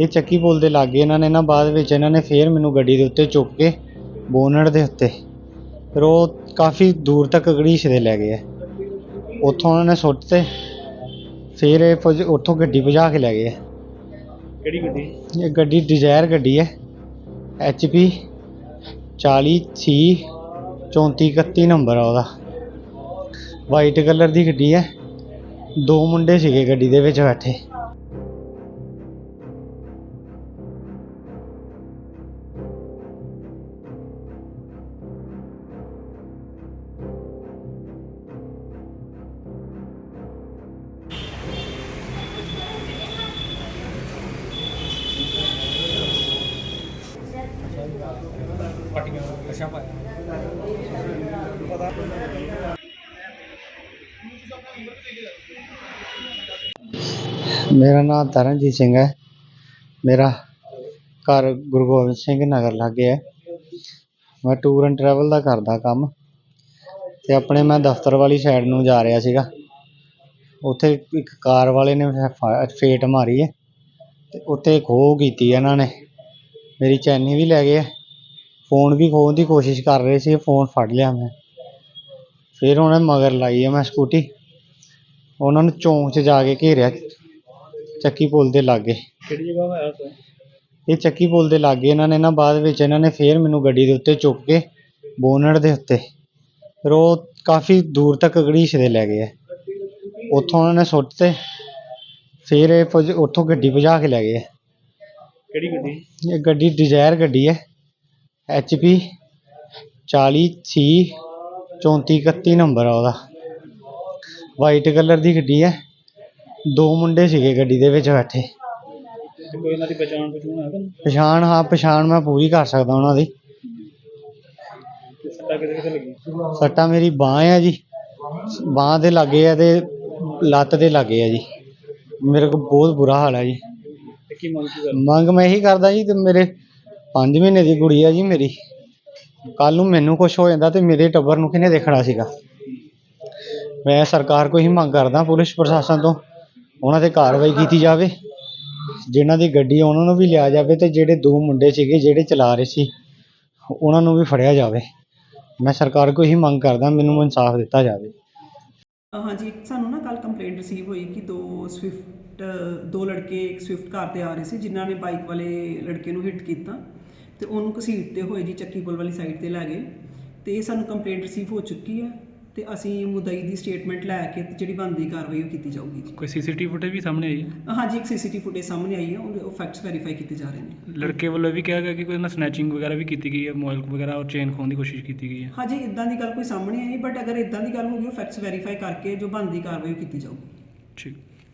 ਇਹ ਚੱਕੀ ਪੁਲ ਦੇ ਲਾਗੇ ਇਹਨਾਂ ਨੇ ਨਾ ਬਾਅਦ ਵਿੱਚ ਇਹਨਾਂ ਨੇ ਫੇਰ ਮੈਨੂੰ ਗੱਡੀ ਦੇ ਉੱਤੇ ਚੁੱਕ ਕੇ ਬੋਨਟ ਦੇ ਉੱਤੇ। ਫਿਰ ਉਹ ਕਾਫੀ ਦੂਰ ਤੱਕ ਘੜੀਸਦੇ ਲੈ ਗਏ ਆ। ਉੱਥੋਂ ਉਹਨਾਂ ਨੇ ਸੁੱਟ ਤੇ ਫਿਰ ਇਹ ਭਜ- ਉੱਥੋਂ ਗੱਡੀ ਭਜਾ ਕੇ ਲੈ ਗਏ ਆ। ਕਿਹੜੀ ਗੱਡੀ? ਇਹ ਗੱਡੀ ਡਿਜ਼ਾਇਰ ਗੱਡੀ ਹੈ HP 40 C 34 31 ਨੰਬਰ ਆ ਉਹਦਾ। ਵਾਈਟ ਕਲਰ ਦੀ ਗੱਡੀ ਹੈ ਦੋ ਮੁੰਡੇ ਸੀਗੇ ਗੱਡੀ ਦੇ ਵਿੱਚ ਬੈਠੇ। ਪਟੀਆਂ, ਨਸ਼ਾ ਪਾਇਆ। ਮੇਰਾ ਨਾਮ ਤਰਨਜੀਤ ਸਿੰਘ ਹੈ। ਮੇਰਾ ਘਰ ਗੁਰੂ ਗੋਬਿੰਦ ਸਿੰਘ ਨਗਰ ਲਾਗੇ ਹੈ। ਮੈਂ ਟੂਰ ਐਂਡ ਟਰੈਵਲ ਦਾ ਕਰਦਾ ਕੰਮ ਤੇ ਆਪਣੇ ਮੈਂ ਦਫ਼ਤਰ ਵਾਲੀ ਸਾਈਡ ਨੂੰ ਜਾ ਰਿਹਾ ਸੀਗਾ। ਉੱਥੇ ਇੱਕ ਕਾਰ ਵਾਲੇ ਨੇ ਫੇਟ ਮਾਰੀ ਹੈ ਤੇ ਉੱਤੇ ਖੋਹ ਕੀਤੀ ਇਹਨਾਂ ਨੇ। ਮੇਰੀ ਚੈਨੀ ਵੀ ਲੈ ਗਏ ਫੋਨ ਵੀ ਖੋਹਣ ਦੀ ਕੋਸ਼ਿਸ਼ ਕਰ ਰਹੇ ਸੀ ਫੋਨ ਫੜ ਲਿਆ ਮੈਂ। ਫਿਰ ਉਹਨੇ ਮਗਰ ਲਾਈ ਹੈ ਮੈਂ ਸਕੂਟੀ। ਉਹਨਾਂ ਨੂੰ ਚੌਂਕ 'ਚ ਜਾ ਕੇ ਘੇਰਿਆ ਚੱਕੀ ਪੁਲ ਦੇ ਲਾਗੇ। ਕਿਹੜੀ ਜਗ੍ਹਾ ਹੋਇਆ ਸਰ ਇਹ ਚੱਕੀ ਪੁਲ ਦੇ ਲਾਗੇ ਇਹਨਾਂ ਨੇ ਨਾ ਬਾਅਦ ਵਿੱਚ ਇਹਨਾਂ ਨੇ ਫੇਰ ਮੈਨੂੰ ਗੱਡੀ ਦੇ ਉੱਤੇ ਚੁੱਕ ਕੇ ਬੋਨਟ ਦੇ ਉੱਤੇ। ਫਿਰ ਉਹ ਕਾਫੀ ਦੂਰ ਤੱਕ ਘੜੀਸਦੇ ਲੈ ਗਏ ਆ। ਉੱਥੋਂ ਉਹਨਾਂ ਨੇ ਸੁੱਟ ਤੇ ਫਿਰ ਇਹ ਭਜ- ਉੱਥੋਂ ਗੱਡੀ ਭਜਾ ਕੇ ਲੈ ਗਏ ਆ। ਕਿਹੜੀ ਗੱਡੀ? ਇਹ ਗੱਡੀ ਡਿਜ਼ਾਇਰ ਗੱਡੀ ਹੈ। HP 40 C 34 31 ਨੰਬਰ ਆ ਉਹਦਾ। ਵਾਈਟ ਕਲਰ ਦੀ ਗੱਡੀ ਹੈ। ਦੋ ਮੁੰਡੇ ਸੀਗੇ ਗੱਡੀ ਦੇ ਵਿੱਚ ਬੈਠੇ। ਤੇ ਕੋਈ ਇਹਨਾਂ ਦੀ ਪਛਾਣ ਪਛੂਣ ਹੈ ਤੁਹਾਨੂੰ? ਪਛਾਣ ਹਾਂ ਪਛਾਣ ਮੈਂ ਪੂਰੀ ਕਰ ਸਕਦਾ ਉਹਨਾਂ ਦੀ। ਸੱਟਾਂ ਕਿਤੇ ਕਿਤੇ ਲੱਗੀ ਸੱਟਾਂ ਮੇਰੀ ਬਾਂਹ ਆ ਜੀ। ਬਾਂਹ ਦੇ ਲਾਗੇ ਆ ਤੇ ਲੱਤ ਦੇ ਲਾਗੇ ਆ ਜੀ। ਮੇਰੇ ਕੋਲ ਬਹੁਤ ਬੁਰਾ ਹਾਲ ਹੈ ਜੀ। ਕੀ ਮੰਗ ਕੀ ਕਰ ਮੰਗ ਮੈਂ ਇਹੀ ਕਰਦਾ ਜੀ ਤੇ ਮੇਰੇ 5 ਮਹੀਨੇ ਦੀ ਕੁੜੀ ਆ ਜੀ ਮੇਰੀ। ਕੱਲ ਨੂੰ ਮੈਨੂੰ ਕੁਝ ਹੋ ਜਾਂਦਾ ਤੇ ਮੇਰੇ ਟੱਬਰ ਨੂੰ ਕਿਹਨੇ ਦੇਖਣਾ ਸੀਗਾ? ਮੈਂ ਸਰਕਾਰ ਹੀ ਮੰਗ ਕਰਦਾ ਪੁਲਿਸ ਪ੍ਰਸ਼ਾਸਨ ਤੋਂ ਉਹਨਾਂ ਤੇ ਕਾਰਵਾਈ ਕੀਤੀ ਜਾਵੇ। ਜਿਨ੍ਹਾਂ ਦੀ ਗੱਡੀ ਆ ਉਹਨਾਂ ਨੂੰ ਵੀ ਲਿਆ ਜਾਵੇ ਤੇ ਜਿਹੜੇ ਦੋ ਮੁੰਡੇ ਸੀਗੇ ਜਿਹੜੇ ਚਲਾ ਰਹੇ ਸੀ ਉਹਨਾਂ ਨੂੰ ਵੀ ਫੜਿਆ ਜਾਵੇ। ਮੈਂ ਸਰਕਾਰ ਕੋਲ ਹੀ ਮੰਗ ਕਰਦਾ ਮੈਨੂੰ ਇਨਸਾਫ ਦਿੱਤਾ ਜਾਵੇ। ਹਾਂਜੀ ਸਾਨੂੰ ਨਾ ਕੱਲ ਕੰਪਲੇਂਟ ਰਿਸੀਵ ਹੋਈ ਕਿ ਦੋ ਸਵਿਫਟ ਦੋ ਲੜਕੇ ਇੱਕ ਸਵਿਫਟ ਕਾਰ ਤੇ ਆ ਰਹੇ ਸੀ ਜਿਨ੍ਹਾਂ ਨੇ ਬਾਈਕ ਵਾਲੇ ਲੜਕੇ ਨੂੰ ਹਿੱਟ ਕੀਤਾ ਤੇ ਉਹਨੂੰ ਘਸੀਟਦੇ ਹੋਏ ਜੀ ਚੱਕੀ ਪੁਲ ਵਾਲੀ ਸਾਈਡ ਤੇ ਲੈ ਗਏ ਤੇ ਇਹ ਸਾਨੂੰ ਕੰਪਲੇਂਟ ਰਿਸੀਵ ਹੋ ਚੁੱਕੀ ਹੈ ਤੇ ਅਸੀਂ ਮੁਦਈ ਦੀ ਸਟੇਟਮੈਂਟ ਲੈ ਕੇ ਤੇ ਜਿਹੜੀ ਬਣਦੀ ਕਾਰਵਾਈ ਉਹ ਕੀਤੀ ਜਾਊਗੀ ਜੀ। ਕੋਈ ਸੀਸੀਟੀਵੀ ਫੁਟੇਜ ਵੀ ਸਾਹਮਣੇ ਆਈ ਹੈ? ਹਾਂਜੀ ਇੱਕ ਸੀਸੀਟੀਵੀ ਫੁਟੇਜ ਸਾਹਮਣੇ ਆਈ ਹੈ ਉਹਦੇ- ਉਹ ਫੈਕਟਸ ਵੈਰੀਫਾਈ ਕੀਤੇ ਜਾ ਰਹੇ ਨੇ। ਲੜਕੇ ਵੱਲੋਂ ਵੀ ਕਿਹਾ ਗਿਆ ਕਿ ਕੋਈ ਨਾ ਸਨੈਚਿੰਗ ਵਗੈਰਾ ਵੀ ਕੀਤੀ ਗਈ ਹੈ ਮੋਬਾਈਲ ਵਗੈਰਾ ਔਰ ਚੇਨ ਖੋਣ ਦੀ ਕੋਸ਼ਿਸ਼ ਕੀਤੀ ਗਈ ਹੈ। ਹਾਂਜੀ ਇਦਾਂ ਦੀ ਗੱਲ ਕੋਈ ਸਾਹਮਣੇ ਆਈ ਬਟ ਅਗਰ ਇਦਾਂ ਦੀ ਗੱਲ ਹੋ ਗਈ ਉਹ ਫੈਕਟਸ ਵੈਰੀਫਾਈ ਕਰਕੇ ਜੋ ਬਣਦੀ ਕਾਰਵਾਈ ਉਹ ਕੀਤੀ ਜਾਊਗੀ। ਠੀਕ।